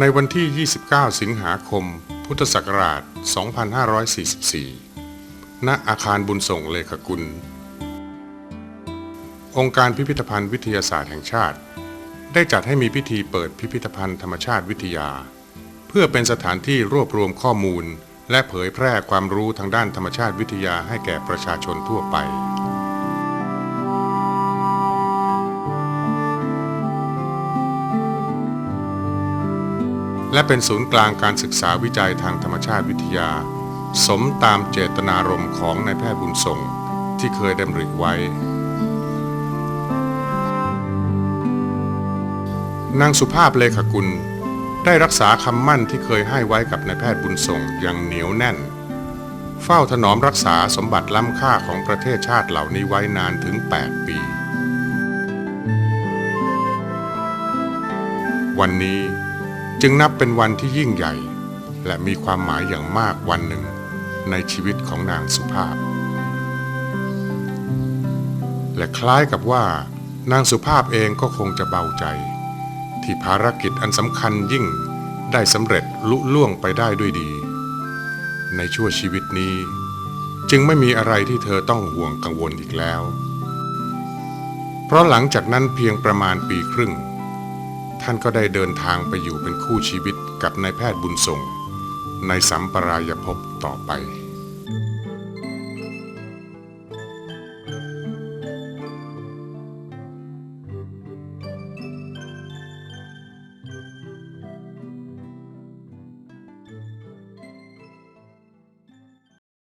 ในวันที่ 29 สิงหาคม พุทธศักราช 2544 ณ อาคารบุญส่งเลขกุล องค์การพิพิธภัณฑ์วิทยาศาสตร์แห่งชาติ ได้จัดให้มีพิธีเปิดพิพิธภัณฑ์ธรรมชาติวิทยา เพื่อเป็นสถานที่รวบรวมข้อมูล และเผยแพร่ความรู้ทางด้านธรรมชาติวิทยาให้แก่ประชาชนทั่วไป และเป็นศูนย์กลางการศึกษาวิจัยทางธรรมชาติวิทยา สมตามเจตนารมณ์ของนายแพทย์บุญส่งที่เคยดำริไว้ นางสุภาพเลขกุลได้รักษาคำมั่นที่เคยให้ไว้กับนายแพทย์บุญส่งอย่างเหนียวแน่น เฝ้าถนอมรักษาสมบัติล้ำค่าของประเทศชาติเหล่านี้ไว้นานถึง 8 ปี วันนี้ จึงนับเป็นวันที่ยิ่งใหญ่ และมีความหมายอย่างมากวันหนึ่งในชีวิตของนางสุภาพ และคล้ายกับว่านางสุภาพเองก็คงจะเบาใจ ที่ภารกิจอันสำคัญยิ่งได้สำเร็จลุล่วงไปได้ด้วยดี ในชั่วชีวิตนี้ จึงไม่มีอะไรที่เธอต้องห่วงกังวลอีกแล้ว เพราะหลังจากนั้นเพียงประมาณปีครึ่ง ท่านก็ได้เดินทางไปอยู่เป็นคู่ชีวิตกับนายแพทย์บุญส่ง ในสัมปรายภพต่อไป